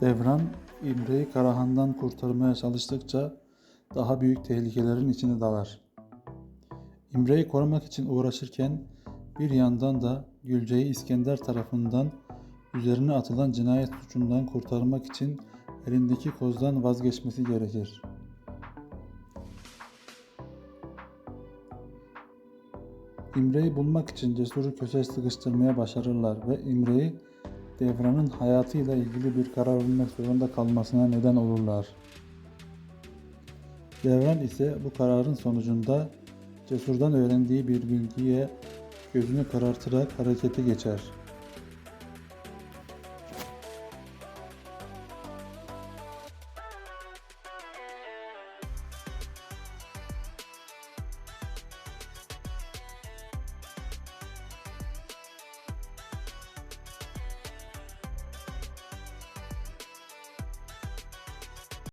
Devran, İmre'yi Karahan'dan kurtarmaya çalıştıkça daha büyük tehlikelerin içine dalar. İmre'yi korumak için uğraşırken bir yandan da Gülce'yi İskender tarafından üzerine atılan cinayet suçundan kurtarmak için elindeki kozdan vazgeçmesi gerekir. İmre'yi bulmak için Cesur'u köşeye sıkıştırmaya başarırlar ve İmre'yi Devran'ın hayatıyla ilgili bir karar vermek zorunda kalmasına neden olurlar. Devran ise bu kararın sonucunda Cesur'dan öğrendiği bir bilgiye gözünü karartarak harekete geçer.